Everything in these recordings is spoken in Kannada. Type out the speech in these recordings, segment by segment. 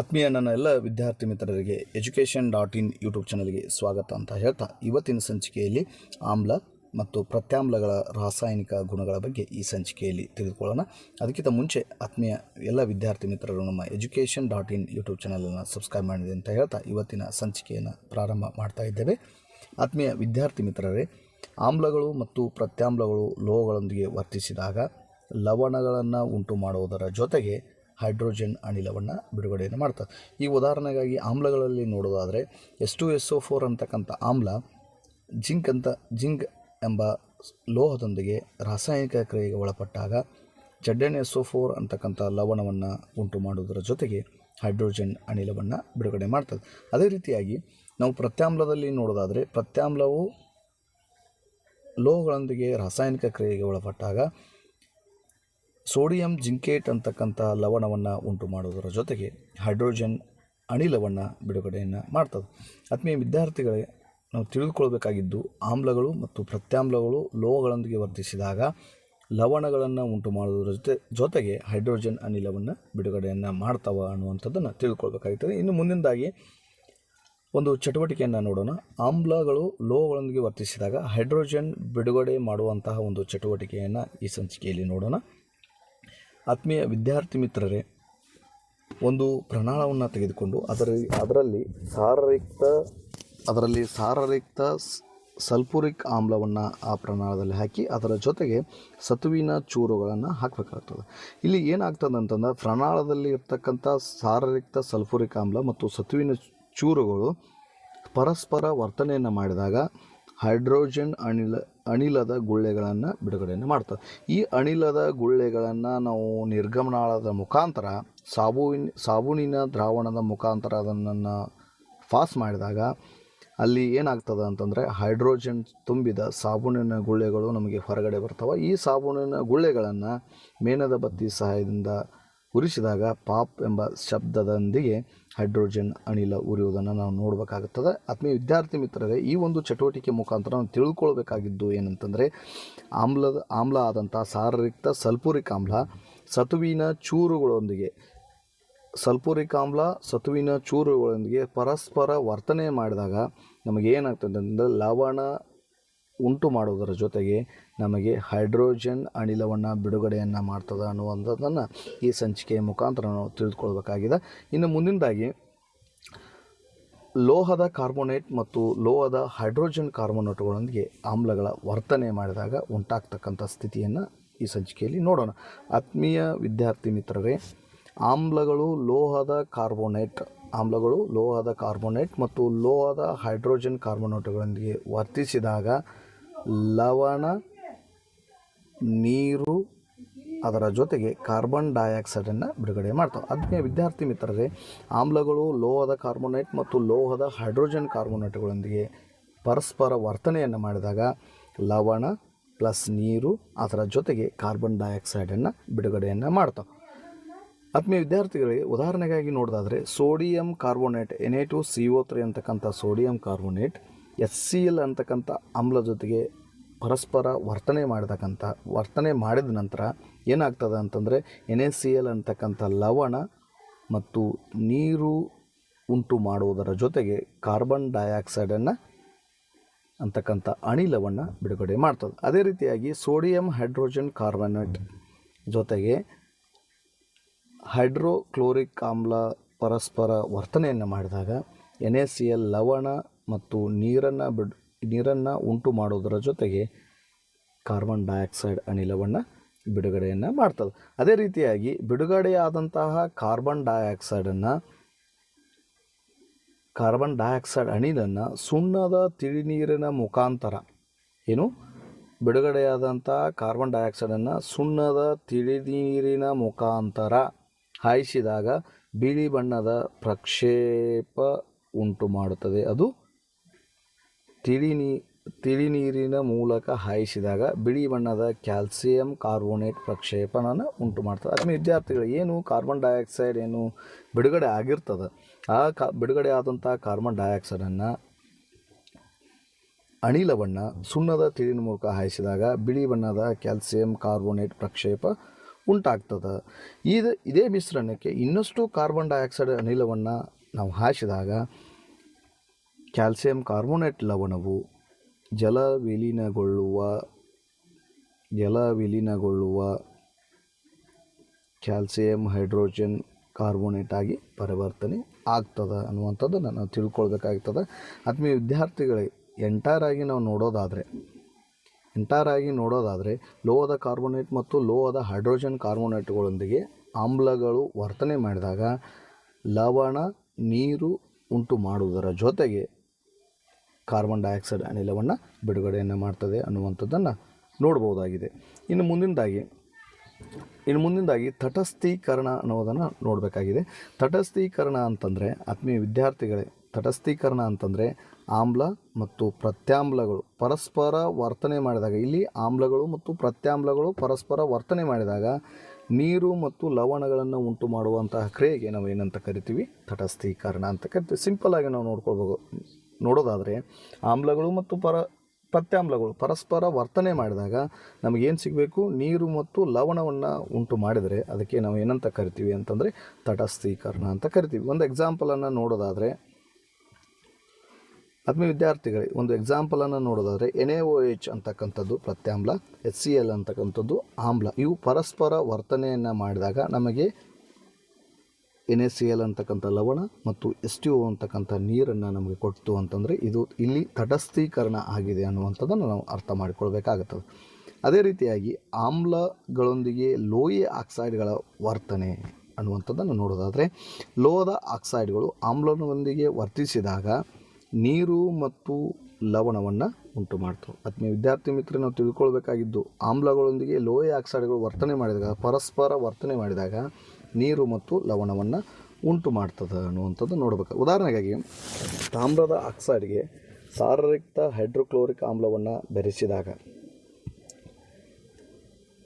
ಆತ್ಮೀಯ ನನ್ನ ಎಲ್ಲ ವಿದ್ಯಾರ್ಥಿ ಮಿತ್ರರಿಗೆ ಎಜುಕೇಷನ್ ಡಾಟ್ ಇನ್ ಯೂಟ್ಯೂಬ್ ಚಾನಲ್ಗೆ ಸ್ವಾಗತ ಅಂತ ಹೇಳ್ತಾ ಇವತ್ತಿನ ಸಂಚಿಕೆಯಲ್ಲಿ ಆಮ್ಲ ಮತ್ತು ಪ್ರತ್ಯಾಮ್ಲಗಳ ರಾಸಾಯನಿಕ ಗುಣಗಳ ಬಗ್ಗೆ ಈ ಸಂಚಿಕೆಯಲ್ಲಿ ತಿಳಿದುಕೊಳ್ಳೋಣ. ಅದಕ್ಕಿಂತ ಮುಂಚೆ ಆತ್ಮೀಯ ಎಲ್ಲ ವಿದ್ಯಾರ್ಥಿ ಮಿತ್ರರು ನಮ್ಮ ಎಜುಕೇಷನ್ ಡಾಟ್ ಇನ್ ಯೂಟ್ಯೂಬ್ ಚಾನಲನ್ನು ಸಬ್ಸ್ಕ್ರೈಬ್ ಮಾಡಿದೆ ಅಂತ ಹೇಳ್ತಾ ಇವತ್ತಿನ ಸಂಚಿಕೆಯನ್ನು ಪ್ರಾರಂಭ ಮಾಡ್ತಾ ಇದ್ದೇವೆ. ಆತ್ಮೀಯ ವಿದ್ಯಾರ್ಥಿ ಮಿತ್ರರೇ, ಆಮ್ಲಗಳು ಮತ್ತು ಪ್ರತ್ಯಾಮ್ಲಗಳು ಲೋಹಗಳೊಂದಿಗೆ ವರ್ತಿಸಿದಾಗ ಲವಣಗಳನ್ನು ಉಂಟು ಮಾಡುವುದರ ಜೊತೆಗೆ ಹೈಡ್ರೋಜನ್ ಅನಿಲವನ್ನು ಬಿಡುಗಡೆಯನ್ನು ಮಾಡ್ತದೆ. ಈ ಉದಾಹರಣೆಗಾಗಿ ಆಮ್ಲಗಳಲ್ಲಿ ನೋಡೋದಾದರೆ S two S O four ಅಂತಕ್ಕಂಥ ಆಮ್ಲ, ಜಿಂಕ್ ಅಂತ, ಜಿಂಕ್ ಎಂಬ ಲೋಹದೊಂದಿಗೆ ರಾಸಾಯನಿಕ ಕ್ರಿಯೆಗೆ ಒಳಪಟ್ಟಾಗ Z N S O four ಅಂತಕ್ಕಂಥ ಲವಣವನ್ನು ಉಂಟು ಮಾಡುವುದರ ಜೊತೆಗೆ ಹೈಡ್ರೋಜನ್ ಅನಿಲವನ್ನು ಬಿಡುಗಡೆ ಮಾಡ್ತದೆ. ಅದೇ ರೀತಿಯಾಗಿ ನಾವು ಪ್ರತ್ಯಾಮ್ಲದಲ್ಲಿ ನೋಡೋದಾದರೆ ಪ್ರತ್ಯಾಮ್ಲವು ಲೋಹಗಳೊಂದಿಗೆ ರಾಸಾಯನಿಕ ಕ್ರಿಯೆಗೆ ಒಳಪಟ್ಟಾಗ ಸೋಡಿಯಂ ಜಿಂಕೇಟ್ ಅಂತಕ್ಕಂಥ ಲವಣವನ್ನು ಉಂಟು ಮಾಡೋದರ ಜೊತೆಗೆ ಹೈಡ್ರೋಜನ್ ಅನಿಲವನ್ನು ಬಿಡುಗಡೆಯನ್ನು ಮಾಡ್ತದೆ. ಆತ್ಮೀಯ ವಿದ್ಯಾರ್ಥಿಗಳೇ, ನಾವು ತಿಳಿದುಕೊಳ್ಬೇಕಾಗಿದ್ದು ಆಮ್ಲಗಳು ಮತ್ತು ಪ್ರತ್ಯಾಮ್ಲಗಳು ಲೋಹಗಳೊಂದಿಗೆ ವರ್ತಿಸಿದಾಗ ಲವಣಗಳನ್ನು ಉಂಟು ಮಾಡುವುದರ ಜೊತೆ, ಜೊತೆಗೆ ಹೈಡ್ರೋಜನ್ ಅನಿಲವನ್ನು ಬಿಡುಗಡೆಯನ್ನು ಮಾಡ್ತಾವೆ ಅನ್ನುವಂಥದ್ದನ್ನು ತಿಳ್ಕೊಳ್ಬೇಕಾಗುತ್ತದೆ ಇನ್ನು ಮುಂದಿನದಾಗಿ ಒಂದು ಚಟುವಟಿಕೆಯನ್ನು ನೋಡೋಣ. ಆಮ್ಲಗಳು ಲೋಹಗಳೊಂದಿಗೆ ವರ್ತಿಸಿದಾಗ ಹೈಡ್ರೋಜನ್ ಬಿಡುಗಡೆ ಮಾಡುವಂತಹ ಒಂದು ಚಟುವಟಿಕೆಯನ್ನು ಈ ಸಂಚಿಕೆಯಲ್ಲಿ ನೋಡೋಣ. ಆತ್ಮೀಯ ವಿದ್ಯಾರ್ಥಿ ಮಿತ್ರರೇ, ಒಂದು ಪ್ರಣಾಳವನ್ನು ತೆಗೆದುಕೊಂಡು ಅದರ ಅದರಲ್ಲಿ ಸಾರರಿಕ್ತ ಅದರಲ್ಲಿ ಸಾರರಿಕ್ತ ಸಲ್ಫುರಿಕ್ ಆಮ್ಲವನ್ನು ಆ ಪ್ರಣಾಳದಲ್ಲಿ ಹಾಕಿ ಅದರ ಜೊತೆಗೆ ಸತುವಿನ ಚೂರುಗಳನ್ನು ಹಾಕಬೇಕಾಗ್ತದೆ. ಇಲ್ಲಿ ಏನಾಗ್ತದೆ ಅಂತಂದ್ರೆ ಪ್ರಣಾಳದಲ್ಲಿ ಇರ್ತಕ್ಕಂಥ ಸಾರರಿಕ್ತ ಸಲ್ಫುರಿಕ್ ಆಮ್ಲ ಮತ್ತು ಸತುವಿನ ಚೂರುಗಳು ಪರಸ್ಪರ ವರ್ತನೆಯನ್ನು ಮಾಡಿದಾಗ ಹೈಡ್ರೋಜನ್ ಅನಿಲ ಅನಿಲದ ಗುಳ್ಳೆಗಳನ್ನು ಬಿಡುಗಡೆಯನ್ನು ಮಾಡ್ತದೆ. ಈ ಅನಿಲದ ಗುಳ್ಳೆಗಳನ್ನು ನಾವು ನಿರ್ಗಮನಾಳದ ಮುಖಾಂತರ ಸಾಬೂನ್ ಸಾಬೂನಿನ ದ್ರಾವಣದ ಮುಖಾಂತರ ಅದನ್ನು ಪಾಸ್ ಮಾಡಿದಾಗ ಅಲ್ಲಿ ಏನಾಗ್ತದೆ ಅಂತಂದರೆ ಹೈಡ್ರೋಜನ್ ತುಂಬಿದ ಸಾಬೂನಿನ ಗುಳ್ಳೆಗಳು ನಮಗೆ ಹೊರಗಡೆ ಬರ್ತವೆ. ಈ ಸಾಬೂನಿನ ಗುಳ್ಳೆಗಳನ್ನು ಮೇಣದ ಬತ್ತಿ ಸಹಾಯದಿಂದ ಉರಿಸಿದಾಗ ಪಾಪ್ ಎಂಬ ಶಬ್ದದೊಂದಿಗೆ ಹೈಡ್ರೋಜನ್ ಅನಿಲ ಉರಿಯುವುದನ್ನು ನಾವು ನೋಡಬೇಕಾಗುತ್ತದೆ. ಆತ್ಮೀಯ ವಿದ್ಯಾರ್ಥಿ ಮಿತ್ರರೇ, ಈ ಒಂದು ಚಟುವಟಿಕೆ ಮುಖಾಂತರ ನಾವು ತಿಳ್ಕೊಳ್ಬೇಕಾಗಿದ್ದು ಏನಂತಂದರೆ, ಆಮ್ಲದ ಆಮ್ಲ ಆದಂಥ ಸಾರರಿಕ್ತ ಸಲ್ಫುರಿಕ್ ಆಮ್ಲ, ಸತುವಿನ ಚೂರುಗಳೊಂದಿಗೆ, ಸಲ್ಫುರಿಕ್ ಆಮ್ಲ, ಸತುವಿನ ಚೂರುಗಳೊಂದಿಗೆ ಪರಸ್ಪರ ವರ್ತನೆ ಮಾಡಿದಾಗ ನಮಗೇನಾಗ್ತದೆ ಅಂದರೆ ಲವಣ ಉಂಟು ಮಾಡುವುದರ ಜೊತೆಗೆ ನಮಗೆ ಹೈಡ್ರೋಜನ್ ಅನಿಲವನ್ನು ಬಿಡುಗಡೆಯನ್ನು ಮಾಡ್ತದೆ ಅನ್ನುವಂಥದ್ದನ್ನು ಈ ಸಂಚಿಕೆಯ ಮುಖಾಂತರ ನಾವು ತಿಳಿದುಕೊಳ್ಬೇಕಾಗಿದೆ. ಇನ್ನು ಮುಂದಿನದಾಗಿ ಲೋಹದ ಕಾರ್ಬೋನೇಟ್ ಮತ್ತು ಲೋಹದ ಹೈಡ್ರೋಜನ್ ಕಾರ್ಬೋನೇಟ್ಗಳೊಂದಿಗೆ ಆಮ್ಲಗಳ ವರ್ತನೆ ಮಾಡಿದಾಗ ಉಂಟಾಗ್ತಕ್ಕಂಥ ಸ್ಥಿತಿಯನ್ನು ಈ ಸಂಚಿಕೆಯಲ್ಲಿ ನೋಡೋಣ. ಆತ್ಮೀಯ ವಿದ್ಯಾರ್ಥಿ ಮಿತ್ರರೇ, ಆಮ್ಲಗಳು ಲೋಹದ ಕಾರ್ಬೋನೇಟ್, ಆಮ್ಲಗಳು ಲೋಹದ ಕಾರ್ಬೋನೇಟ್ ಮತ್ತು ಲೋಹದ ಹೈಡ್ರೋಜನ್ ಕಾರ್ಬೋನೇಟ್ಗಳೊಂದಿಗೆ ವರ್ತಿಸಿದಾಗ ಲವಣ, ನೀರು, ಅದರ ಜೊತೆಗೆ ಕಾರ್ಬನ್ ಡೈಆಕ್ಸೈಡನ್ನು ಬಿಡುಗಡೆ ಮಾಡ್ತಾವೆ. ಅದನ್ನೇ ವಿದ್ಯಾರ್ಥಿ ಮಿತ್ರರೇ, ಆಮ್ಲಗಳು ಲೋಹದ ಕಾರ್ಬೋನೇಟ್ ಮತ್ತು ಲೋಹದ ಹೈಡ್ರೋಜನ್ ಕಾರ್ಬೋನೇಟ್ಗಳೊಂದಿಗೆ ಪರಸ್ಪರ ವರ್ತನೆಯನ್ನು ಮಾಡಿದಾಗ ಲವಣ ಪ್ಲಸ್ ನೀರು, ಅದರ ಜೊತೆಗೆ ಕಾರ್ಬನ್ ಡೈಆಕ್ಸೈಡನ್ನು ಬಿಡುಗಡೆಯನ್ನು ಮಾಡ್ತಾವೆ. ಆತ್ಮೀಯ ವಿದ್ಯಾರ್ಥಿಗಳಿಗೆ ಉದಾಹರಣೆಗಾಗಿ ನೋಡೋದಾದರೆ sodium carbonate N A two C O three ಅಂತಕ್ಕಂಥ sodium carbonate S C L ಅಂತಕ್ಕಂಥ ಆಮ್ಲ ಜೊತೆಗೆ ಪರಸ್ಪರ ವರ್ತನೆ ಮಾಡತಕ್ಕಂಥ ವರ್ತನೆ ಮಾಡಿದ ನಂತರ ಏನಾಗ್ತದೆ ಅಂತಂದರೆ ಎನ್ ಎಸ್ ಸಿ ಎಲ್ ಅಂತಕ್ಕಂಥ ಲವಣ ಮತ್ತು ನೀರು ಉಂಟು ಮಾಡುವುದರ ಜೊತೆಗೆ ಕಾರ್ಬನ್ ಡೈಆಕ್ಸೈಡನ್ನು ಅಂತಕ್ಕಂಥ ಅನಿಲವನ್ನು ಬಿಡುಗಡೆ ಮಾಡ್ತದೆ. ಅದೇ ರೀತಿಯಾಗಿ ಸೋಡಿಯಂ ಹೈಡ್ರೋಜನ್ ಕಾರ್ಬನೇಟ್ ಜೊತೆಗೆ ಹೈಡ್ರೋಕ್ಲೋರಿಕ್ ಆಮ್ಲ ಪರಸ್ಪರ ವರ್ತನೆಯನ್ನು ಮಾಡಿದಾಗ ಎನ್ ಎಸ್ ಸಿ ಎಲ್ ಲವಣ ಮತ್ತು ನೀರನ್ನು ಬಿಡ್, ನೀರನ್ನು ಉಂಟು ಮಾಡೋದರ ಜೊತೆಗೆ ಕಾರ್ಬನ್ ಡೈಆಕ್ಸೈಡ್ ಅನಿಲವನ್ನು ಬಿಡುಗಡೆಯನ್ನು ಮಾಡ್ತದೆ. ಅದೇ ರೀತಿಯಾಗಿ ಬಿಡುಗಡೆಯಾದಂತಹ ಕಾರ್ಬನ್ ಡೈಆಕ್ಸೈಡನ್ನು, ಕಾರ್ಬನ್ ಡೈಆಕ್ಸೈಡ್ ಅನಿಲನ್ನು ಸುಣ್ಣದ ತಿಳಿನೀರಿನ ಮುಖಾಂತರ, ಏನು? ಬಿಡುಗಡೆಯಾದಂಥ ಕಾರ್ಬನ್ ಡೈಆಕ್ಸೈಡನ್ನು ಸುಣ್ಣದ ತಿಳಿನೀರಿನ ಮುಖಾಂತರ ಹಾಯಿಸಿದಾಗ ಬಿಳಿ ಬಣ್ಣದ ಪ್ರಕ್ಷೇಪ ಉಂಟು ಮಾಡುತ್ತದೆ. ಅದು ತಿಳಿ ನೀ ತಿಳಿ ನೀರಿನ ಮೂಲಕ ಹಾಯಿಸಿದಾಗ ಬಿಳಿ ಬಣ್ಣದ ಕ್ಯಾಲ್ಸಿಯಂ ಕಾರ್ಬೋನೇಟ್ ಪ್ರಕ್ಷೇಪಣನ ಉಂಟು ಮಾಡ್ತದೆ ಅದೇ ವಿದ್ಯಾರ್ಥಿಗಳು, ಏನು ಕಾರ್ಬನ್ ಡೈಆಕ್ಸೈಡ್ ಏನು ಬಿಡುಗಡೆ ಆಗಿರ್ತದೆ? ಆ ಕಾ, ಬಿಡುಗಡೆ ಆದಂಥ ಕಾರ್ಬನ್ ಡೈಆಕ್ಸೈಡನ್ನು ಅನಿಲವನ್ನು ಸುಣ್ಣದ ತಿಳಿನ ಮೂಲಕ ಹಾಯಿಸಿದಾಗ ಬಿಳಿ ಬಣ್ಣದ ಕ್ಯಾಲ್ಸಿಯಂ ಕಾರ್ಬೋನೇಟ್ ಪ್ರಕ್ಷೇಪ ಉಂಟಾಗ್ತದೆ. ಇದು, ಇದೇ ಮಿಶ್ರಣಕ್ಕೆ ಇನ್ನಷ್ಟು ಕಾರ್ಬನ್ ಡೈಆಕ್ಸೈಡ್ ಅನಿಲವನ್ನು ನಾವು ಹಾಯಿಸಿದಾಗ ಕ್ಯಾಲ್ಸಿಯಂ ಕಾರ್ಬೋನೇಟ್ ಲವಣವು ಜಲ ವಿಲೀನಗೊಳ್ಳುವ ಜಲ ವಿಲೀನಗೊಳ್ಳುವ ಕ್ಯಾಲ್ಸಿಯಂ ಹೈಡ್ರೋಜನ್ ಕಾರ್ಬೋನೇಟ್ ಆಗಿ ಪರಿವರ್ತನೆ ಆಗ್ತದೆ ಅನ್ನುವಂಥದ್ದನ್ನು ನಾವು ತಿಳ್ಕೊಳ್ಬೇಕಾಗ್ತದೆ. ಆತ್ಮೀಯ ವಿದ್ಯಾರ್ಥಿಗಳಿಗೆ ಎಂಟೈರ್ ಆಗಿ ನಾವು ನೋಡೋದಾದರೆ, ಎಂಟೈರ್ ಆಗಿ ನೋಡೋದಾದರೆ ಲೋಹದ ಕಾರ್ಬೋನೇಟ್ ಮತ್ತು ಲೋಹದ ಹೈಡ್ರೋಜನ್ ಕಾರ್ಬೋನೇಟ್ಗಳೊಂದಿಗೆ ಆಮ್ಲಗಳು ವರ್ತನೆ ಮಾಡಿದಾಗ ಲವಣ, ನೀರು ಉಂಟು ಮಾಡುವುದರ ಜೊತೆಗೆ ಕಾರ್ಬನ್ ಡೈಆಕ್ಸೈಡ್ ಅನಿಲವನ್ನು ಬಿಡುಗಡೆಯನ್ನು ಮಾಡ್ತದೆ ಅನ್ನುವಂಥದ್ದನ್ನು ನೋಡ್ಬೋದಾಗಿದೆ. ಇನ್ನು ಮುಂದಿನದಾಗಿ ಇನ್ನು ಮುಂದಿನದಾಗಿ ತಟಸ್ಥೀಕರಣ ಅನ್ನೋದನ್ನು ನೋಡಬೇಕಾಗಿದೆ. ತಟಸ್ಥೀಕರಣ ಅಂತಂದರೆ, ಆತ್ಮೀಯ ವಿದ್ಯಾರ್ಥಿಗಳೇ, ತಟಸ್ಥೀಕರಣ ಅಂತಂದರೆ ಆಮ್ಲ ಮತ್ತು ಪ್ರತ್ಯಾಮ್ಲಗಳು, ಪರಸ್ಪರ ವರ್ತನೆ ಮಾಡಿದಾಗ, ಇಲ್ಲಿ ಆಮ್ಲಗಳು ಮತ್ತು ಪ್ರತ್ಯಾಮ್ಲಗಳು ಪರಸ್ಪರ ವರ್ತನೆ ಮಾಡಿದಾಗ ನೀರು ಮತ್ತು ಲವಣಗಳನ್ನು ಉಂಟು ಮಾಡುವಂತಹ ಕ್ರಿಯೆಗೆ ನಾವು ಏನಂತ ಕರಿತೀವಿ? ತಟಸ್ಥೀಕರಣ ಅಂತ ಕರಿತೀವಿ. ಸಿಂಪಲ್ಲಾಗಿ ನಾವು ನೋಡ್ಕೊಳ್ಬೇಕು ನೋಡೋದಾದರೆ ಆಮ್ಲಗಳು ಮತ್ತು ಪರ ಪ್ರತ್ಯಾಮ್ಲಗಳು ಪರಸ್ಪರ ವರ್ತನೆ ಮಾಡಿದಾಗ ನಮಗೇನು ಸಿಗಬೇಕು? ನೀರು ಮತ್ತು ಲವಣವನ್ನು ಉಂಟು ಮಾಡಿದರೆ ಅದಕ್ಕೆ ನಾವು ಏನಂತ ಕರಿತೀವಿ ಅಂತಂದರೆ ತಟಸ್ಥೀಕರಣ ಅಂತ ಕರಿತೀವಿ. ಒಂದು ಎಕ್ಸಾಂಪಲನ್ನು ನೋಡೋದಾದರೆ, ಆತ್ಮೀಯ ವಿದ್ಯಾರ್ಥಿಗಳಿಗೆ ಒಂದು ಎಕ್ಸಾಂಪಲನ್ನು ನೋಡೋದಾದರೆ ಎನ್ ಎ ಒ ಎಚ್ ಅಂತಕ್ಕಂಥದ್ದು ಪ್ರತ್ಯಾಮ್ಲ ಎಚ್ ಸಿ ಎಲ್ ಅಂತಕ್ಕಂಥದ್ದು ಆಮ್ಲ. ಇವು ಪರಸ್ಪರ ವರ್ತನೆಯನ್ನು ಮಾಡಿದಾಗ ನಮಗೆ ಎನ್ ಎಸ್ ಸಿ ಎಲ್ ಅಂತಕ್ಕಂಥ ಲವಣ ಮತ್ತು ಎಸ್ ಟಿ ಒ ಅಂತಕ್ಕಂಥ ನೀರನ್ನು ನಮಗೆ ಕೊಟ್ಟು ಅಂತಂದರೆ ಇದು ಇಲ್ಲಿ ತಟಸ್ಥೀಕರಣ ಆಗಿದೆ ಅನ್ನುವಂಥದ್ದನ್ನು ನಾವು ಅರ್ಥ ಮಾಡಿಕೊಳ್ಬೇಕಾಗುತ್ತದೆ. ಅದೇ ರೀತಿಯಾಗಿ ಆಮ್ಲಗಳೊಂದಿಗೆ ಲೋಹಿ ಆಕ್ಸೈಡ್ಗಳ ವರ್ತನೆ ಅನ್ನುವಂಥದ್ದನ್ನು ನೋಡೋದಾದರೆ ಲೋಹದ ಆಕ್ಸೈಡ್ಗಳು ಆಮ್ಲನೊಂದಿಗೆ ವರ್ತಿಸಿದಾಗ ನೀರು ಮತ್ತು ಲವಣವನ್ನು ಉಂಟು ಮಾಡ್ತವೆ. ಆತ್ಮೀಯ ವಿದ್ಯಾರ್ಥಿ ಮಿತ್ರ ನಾವು ತಿಳ್ಕೊಳ್ಬೇಕಾಗಿದ್ದು ಆಮ್ಲಗಳೊಂದಿಗೆ ಲೋಹಿ ಆಕ್ಸೈಡ್ಗಳು ವರ್ತನೆ ಮಾಡಿದಾಗ, ಪರಸ್ಪರ ವರ್ತನೆ ಮಾಡಿದಾಗ ನೀರು ಮತ್ತು ಲವಣವನ್ನು ಉಂಟು ಮಾಡ್ತದೆ ಅನ್ನುವಂಥದ್ದು ನೋಡಬೇಕು. ಉದಾಹರಣೆಗಾಗಿ ತಾಮ್ರದ ಆಕ್ಸೈಡ್ಗೆ ಸಾರರಿಕ್ತ ಹೈಡ್ರೋಕ್ಲೋರಿಕ್ ಆಮ್ಲವನ್ನು ಬೆರೆಸಿದಾಗ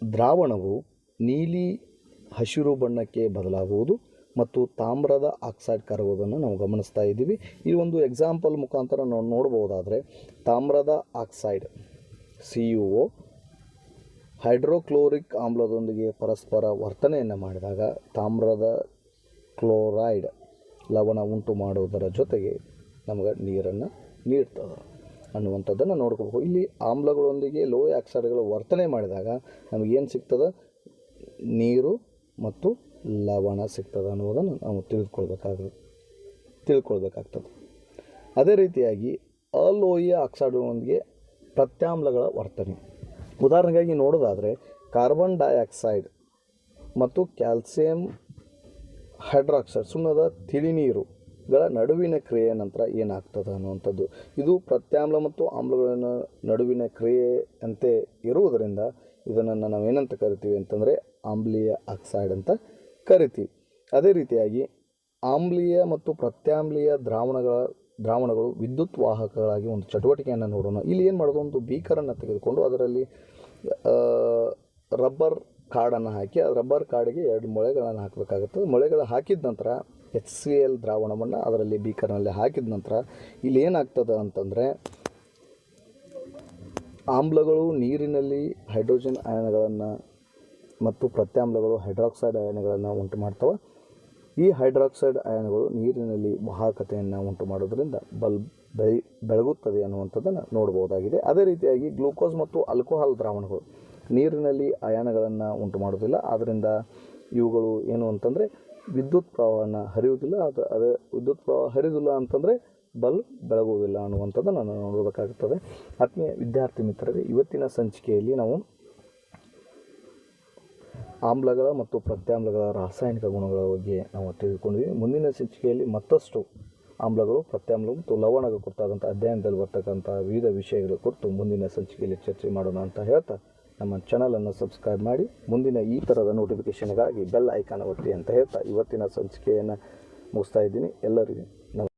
ದ್ರಾವಣವು ನೀಲಿ ಹಸಿರು ಬಣ್ಣಕ್ಕೆ ಬದಲಾಗುವುದು ಮತ್ತು ತಾಮ್ರದ ಆಕ್ಸೈಡ್ ಕರಗುವುದನ್ನು ನಾವು ಗಮನಿಸ್ತಾ ಇದ್ದೀವಿ. ಈ ಒಂದು ಎಕ್ಸಾಂಪಲ್ ಮುಖಾಂತರ ನಾವು ನೋಡ್ಬೋದಾದರೆ ತಾಮ್ರದ oxide C U O hydrochloric ಆಮ್ಲದೊಂದಿಗೆ ಪರಸ್ಪರ ವರ್ತನೆಯನ್ನು ಮಾಡಿದಾಗ ತಾಮ್ರದ ಕ್ಲೋರೈಡ್ ಲವಣ ಉಂಟು ಮಾಡುವುದರ ಜೊತೆಗೆ ನಮಗೆ ನೀರನ್ನು ನೀಡ್ತದೆ ಅನ್ನುವಂಥದ್ದನ್ನು ನೋಡ್ಕೋಬೇಕು ಇಲ್ಲಿ ಆಮ್ಲಗಳೊಂದಿಗೆ ಲೋಹ ಆಕ್ಸೈಡ್ಗಳು ವರ್ತನೆ ಮಾಡಿದಾಗ ನಮಗೇನು ಸಿಗ್ತದೆ? ನೀರು ಮತ್ತು ಲವಣ ಸಿಗ್ತದೆ ಅನ್ನುವುದನ್ನು ನಾವು ತಿಳಿದುಕೊಳ್ಬೇಕಾಗ ತಿಳ್ಕೊಳ್ಬೇಕಾಗ್ತದೆ. ಅದೇ ರೀತಿಯಾಗಿ ಅಲೋಹೀಯ ಆಕ್ಸೈಡ್ಗಳೊಂದಿಗೆ ಪ್ರತ್ಯಾಮ್ಲಗಳ ವರ್ತನೆ. ಉದಾಹರಣೆಗಾಗಿ ನೋಡೋದಾದರೆ ಕಾರ್ಬನ್ ಡೈಆಕ್ಸೈಡ್ ಮತ್ತು ಕ್ಯಾಲ್ಸಿಯಂ ಹೈಡ್ರಾಕ್ಸೈಡ್, ಸುಣ್ಣದ ತಿಳಿನೀರುಗಳ ನಡುವಿನ ಕ್ರಿಯೆ ನಂತರ ಏನಾಗ್ತದೆ ಅನ್ನುವಂಥದ್ದು. ಇದು ಪ್ರತ್ಯಾಮ್ಲ ಮತ್ತು ಆಮ್ಲಗಳ ನಡುವಿನ ಕ್ರಿಯೆ ಅಂತೆ ಇರುವುದರಿಂದ ಇದನ್ನು ನಾವೇನಂತ ಕರಿತೀವಿ ಅಂತಂದರೆ ಆಮ್ಲೀಯ ಆಕ್ಸೈಡ್ ಅಂತ ಕರಿತೀವಿ. ಅದೇ ರೀತಿಯಾಗಿ ಆಮ್ಲೀಯ ಮತ್ತು ಪ್ರತ್ಯಾಮ್ಲೀಯ ದ್ರಾವಣಗಳ ದ್ರಾವಣಗಳು ವಿದ್ಯುತ್ ವಾಹಕಗಳಾಗಿ ಒಂದು ಚಟುವಟಿಕೆಯನ್ನು ನೋಡೋಣ. ಇಲ್ಲಿ ಏನು ಮಾಡೋದು? ಒಂದು ಬೀಕರನ್ನು ತೆಗೆದುಕೊಂಡು ಅದರಲ್ಲಿ ರಬ್ಬರ್ ಕಾರ್ಡನ್ನು ಹಾಕಿ, ಆ ರಬ್ಬರ್ ಕಾರ್ಡಿಗೆ ಎರಡು ಮೊಳೆಗಳನ್ನು ಹಾಕಬೇಕಾಗುತ್ತೆ. ಮೊಳೆಗಳು ಹಾಕಿದ ನಂತರ, ಎಚ್ ಸಿ ಎಲ್ ದ್ರಾವಣವನ್ನು ಅದರಲ್ಲಿ ಬೀಕರ್ನಲ್ಲಿ ಹಾಕಿದ ನಂತರ, ಇಲ್ಲಿ ಏನಾಗ್ತದೆ ಅಂತಂದರೆ, ಆಮ್ಲಗಳು ನೀರಿನಲ್ಲಿ ಹೈಡ್ರೋಜನ್ ಅಯನಗಳನ್ನು ಮತ್ತು ಪ್ರತ್ಯಾಮ್ಲಗಳು ಹೈಡ್ರಾಕ್ಸೈಡ್ ಅಯನಗಳನ್ನು ಉಂಟು ಮಾಡ್ತವೆ. ಈ ಹೈಡ್ರಾಕ್ಸೈಡ್ ಅಯಾನ್ಗಳು ನೀರಿನಲ್ಲಿ ವಾಹಕತೆಯನ್ನು ಉಂಟು ಮಾಡೋದರಿಂದ ಬಲ್ಬ್ ಬೆಳಿ ಬೆಳಗುತ್ತದೆ ಅನ್ನುವಂಥದ್ದನ್ನು ನೋಡ್ಬೋದಾಗಿದೆ. ಅದೇ ರೀತಿಯಾಗಿ ಗ್ಲೂಕೋಸ್ ಮತ್ತು ಆಲ್ಕೋಹಾಲ್ ದ್ರಾವಣಗಳು ನೀರಿನಲ್ಲಿ ಅಯಾನಗಳನ್ನು ಉಂಟು ಮಾಡೋದಿಲ್ಲ ಆದ್ದರಿಂದ ಇವುಗಳು ಏನು ಅಂತಂದರೆ ವಿದ್ಯುತ್ ಪ್ರವಾಹನ ಹರಿಯುವುದಿಲ್ಲ. ಅದು, ಅದೇ ವಿದ್ಯುತ್ ಪ್ರವಾಹ ಹರಿಯುವುದಿಲ್ಲ ಅಂತಂದರೆ ಬಲ್ಬ್ ಬೆಳಗುವುದಿಲ್ಲ ಅನ್ನುವಂಥದ್ದನ್ನು ನಾವು ನೋಡಬೇಕಾಗುತ್ತದೆ ಆತ್ಮೀಯ ವಿದ್ಯಾರ್ಥಿ ಮಿತ್ರರೇ, ಇವತ್ತಿನ ಸಂಚಿಕೆಯಲ್ಲಿ ನಾವು ಆಮ್ಲಗಳ ಮತ್ತು ಪ್ರತ್ಯಾಮ್ಲಗಳ ರಾಸಾಯನಿಕ ಗುಣಗಳ ಬಗ್ಗೆ ನಾವು ತಿಳಿದುಕೊಂಡ್ವಿ ಮುಂದಿನ ಸಂಚಿಕೆಯಲ್ಲಿ ಮತ್ತಷ್ಟು ಆಮ್ಲಗಳು ಪ್ರತ್ಯಾಮ್ಲ ಮತ್ತು ಲವಣಗಳ ಕುರಿತಾದಂಥ ಅಧ್ಯಯನದಲ್ಲಿ ಬರ್ತಕ್ಕಂಥ ವಿವಿಧ ವಿಷಯಗಳ ಕುರಿತು ಮುಂದಿನ ಸಂಚಿಕೆಯಲ್ಲಿ ಚರ್ಚೆ ಮಾಡೋಣ ಅಂತ ಹೇಳ್ತಾ, ನಮ್ಮ ಚಾನಲನ್ನು ಸಬ್ಸ್ಕ್ರೈಬ್ ಮಾಡಿ, ಮುಂದಿನ ಈ ಥರದ ನೋಟಿಫಿಕೇಷನ್ಗಾಗಿ ಬೆಲ್ ಐಕಾನ್ ಒತ್ತಿ ಅಂತ ಹೇಳ್ತಾ, ಇವತ್ತಿನ ಸಂಚಿಕೆಯನ್ನು ಮುಗಿಸ್ತಾ ಇದ್ದೀನಿ. ಎಲ್ಲರಿಗೂ